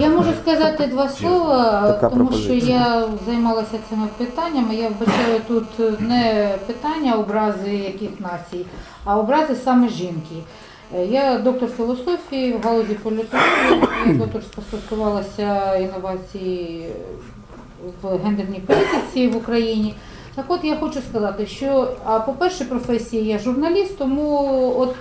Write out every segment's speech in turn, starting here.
Я можу сказати два слова, Така тому що я займалася цими питаннями. Я вбачаю тут не питання образи яких націй, а образи саме жінки. Е, Я доктор філософії в галузі політології, я докторська стосувалася інновацій в гендерній політиці в Україні. Так от я хочу сказати, що, а по-перше, професія я журналіст, тому от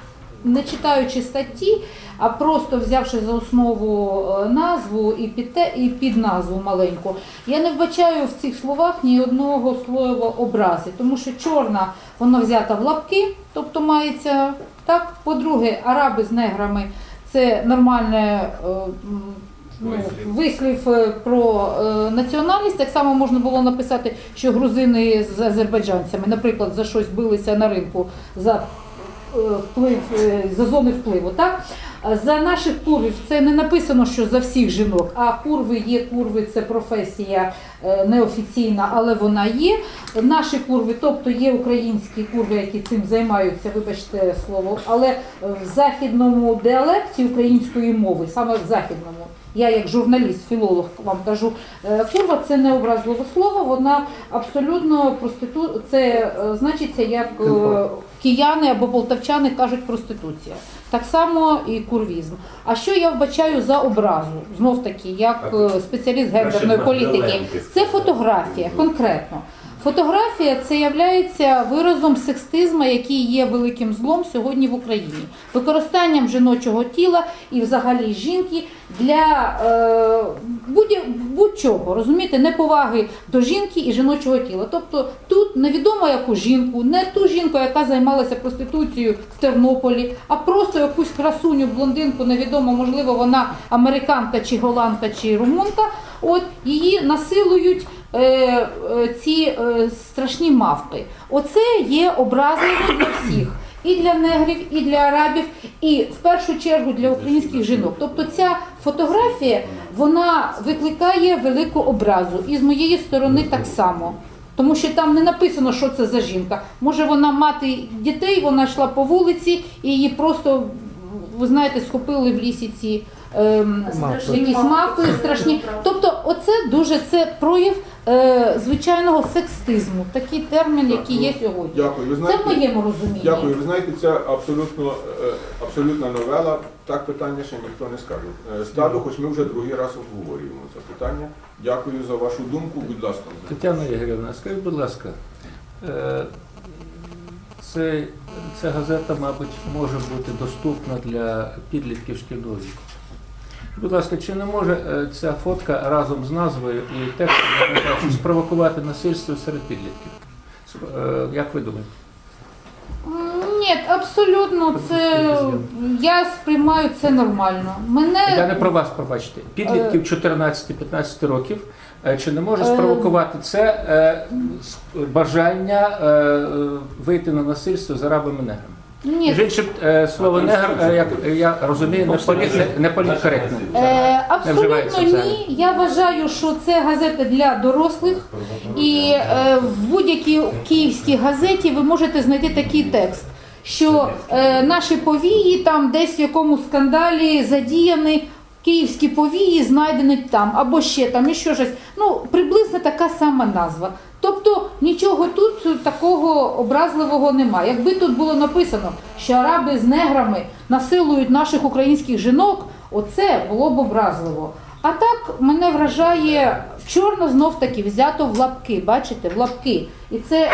не читаючи статті, а просто взявши за основу е, назву і під, те, і під назву маленьку, я не вбачаю в цих словах ні одного слова образи, тому що чорна вона взята в лапки, тобто мається так. По-друге, араби з неграми це нормальне. е, Ну, вислів е, про е, національність так само можна було написати, що грузини з азербайджанцями, наприклад, за щось билися на ринку за вплив е, за зони впливу. Так за наших курвів це не написано, що за всіх жінок, а курви є курви, це професія неофіційна, але вона є. Наші курви, тобто є українські курви, які цим займаються, вибачте слово, але в західному діалекті української мови, саме в західному. Я як журналіст, філолог вам кажу, е, курва це не образливе слово, вона абсолютно проститу... це е, значиться як е, кияни або полтавчани кажуть проституція. Так само і курвізм. А що я вбачаю за образу? Знов таки, як е, спеціаліст гендерної політики, це фотографія конкретно. Фотографія це є виразом сексизму, який є великим злом сьогодні в Україні. Використанням жіночого тіла і взагалі жінки для е, будь- будь-чого, розумієте, неповаги до жінки і жіночого тіла. Тобто тут невідомо яку жінку, не ту жінку, яка займалася проституцією в Тернополі, а просто якусь красуню, блондинку, невідомо, можливо, вона американка чи голландка чи румунка. От її насилують ці е, страшні мавпи. Оце є образливо для всіх. І для негрів, і для арабів, і в першу чергу для українських жінок. Тобто ця фотографія вона викликає велику образу. І з моєї сторони так само. Тому що там не написано, що це за жінка. Може вона мати дітей, вона йшла по вулиці і її просто, ви знаєте, схопили в лісі ці ем, якісь мавпи страшні. Тобто, оце дуже це прояв е, звичайного секстизму, такий термін, який є сьогодні. Дякую. Ви Це знаєте, в моєму розумінні. дякую. Ви знаєте, це абсолютно е, абсолютна новела. Так питання ще ніхто не скаже. Е, Стаду, хоч ми вже другий раз обговорюємо це питання. Дякую за вашу думку. Будь ласка. Тетяна Ігорівна, скажіть, будь ласка, е, це, ця газета, мабуть, може бути доступна для підлітків шкільного віку. Будь ласка, чи не може е, ця фотка разом з назвою і текстом спровокувати насильство серед підлітків? Е, Як ви думаєте? Ні, абсолютно це я сприймаю це нормально. Мене Я не про вас, пробачте. Підлітків 14-15 років. е, Чи не може спровокувати це бажання вийти на насильство з арабами неграми? Ні, Між іншим, е, слово негр, е, як я розумію, не, полі, не, не політкоректне. Е, абсолютно вживається ні. Я вважаю, що це газета для дорослих, і е, в будь-якій київській газеті ви можете знайти такий текст. Що е, наші повії там десь в якому скандалі задіяні київські повії, знайдені там, або ще там, і що щось. Ну, приблизно така сама назва. Нічого тут такого образливого немає. Якби тут було написано, що араби з неграми насилують наших українських жінок, оце було б образливо. А так мене вражає чорно знов таки взято в лапки, бачите, в лапки. І це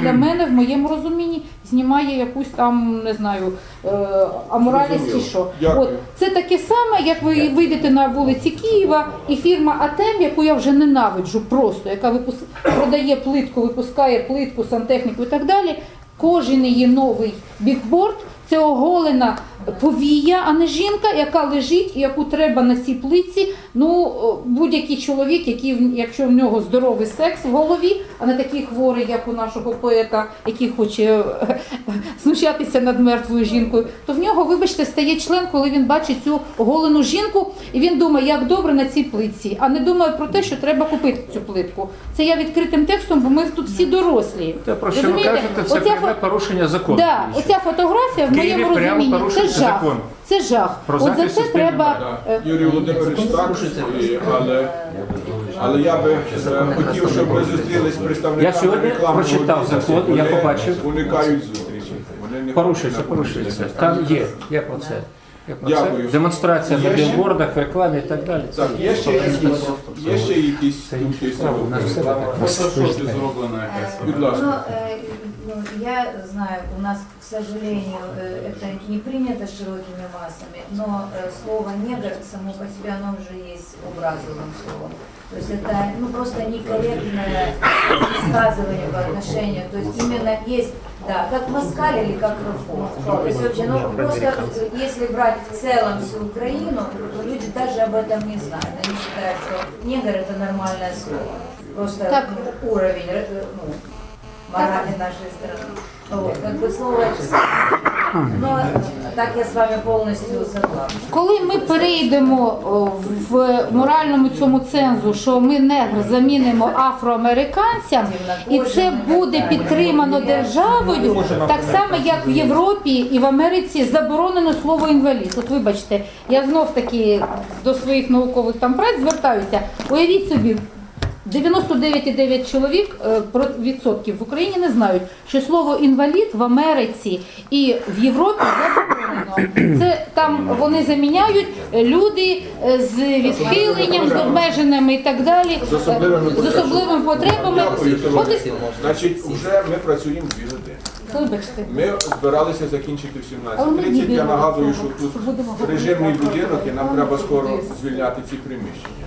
для мене в моєму розумінні знімає якусь там, не знаю, е, аморальність чи що. От це таке саме, як ви вийдете на вулиці Києва, і фірма Атем, яку я вже ненавиджу просто, яка випус... продає плитку, випускає плитку, сантехніку і так далі. Кожен її новий бікборд це оголена повія, а не жінка, яка лежить і яку треба на цій плитці. Ну, будь-який чоловік, який, якщо в нього здоровий секс в голові, а не такий хворий, як у нашого поета, який хоче е, знущатися над мертвою жінкою, то в нього, вибачте, стає член, коли він бачить цю оголену жінку, і він думає, як добре на цій плитці, а не думає про те, що треба купити цю плитку. Це я відкритим текстом, бо ми тут всі дорослі. Те, про що ви кажете, це Оця пряме фо- порушення закону. Да, оця фотографія в В моєму розумінні це жах. закон. Це жах. Про От за це треба. Да. е, Юрій Володимирович, так, але, але я би е, хотів, щоб ми зустрілись з представниками Я сьогодні прочитав закон, я побачив. Уникають зустрічі. Вони не Порушується, порушується. Там є, як оце. Як оце. Дякую. Демонстрація на Є ще? білбордах, в рекламі і так далі. Так, є ще якісь, є ще якісь думки з цього приводу? так. Фотошопі зроблено якесь. Будь ласка. Ну, ну, я знаю, у нас, к сожалению, э, это не принято широкими массами, но э, слово негр само по себе, оно уже есть образовым словом. То есть это ну, просто некорректное высказывание по отношению. То есть именно есть, да, как москаль или как рыфон. То есть вообще, ну просто э, если брать в целом всю Украину, то люди даже об этом не знают. Они считают, что негр это нормальное слово. Просто Так. ну, уровень э, ну, морали нашей страны. Вот, как бы слово но так я с вами полностью согласна. Коли ми перейдемо о, в моральному цьому цензу, що ми негр замінимо афроамериканцям, і це буде підтримано державою, так само як в Європі і в Америці заборонено слово інвалід. От вибачте, я знов таки до своїх наукових там праць звертаюся. Уявіть собі. 99,9 чоловік е, відсотків в Україні не знають, що слово інвалід в Америці і в Європі заборонено. Це там вони заміняють е, люди е, з відхиленням, з обмеженими і так далі, З особливими з особливими потребами. Значить, вже ми працюємо дві години. вибачте. Ми збиралися закінчити в Але ми 17.30. Я нагадую, що тут режимний будинок і нам треба скоро звільняти ці приміщення.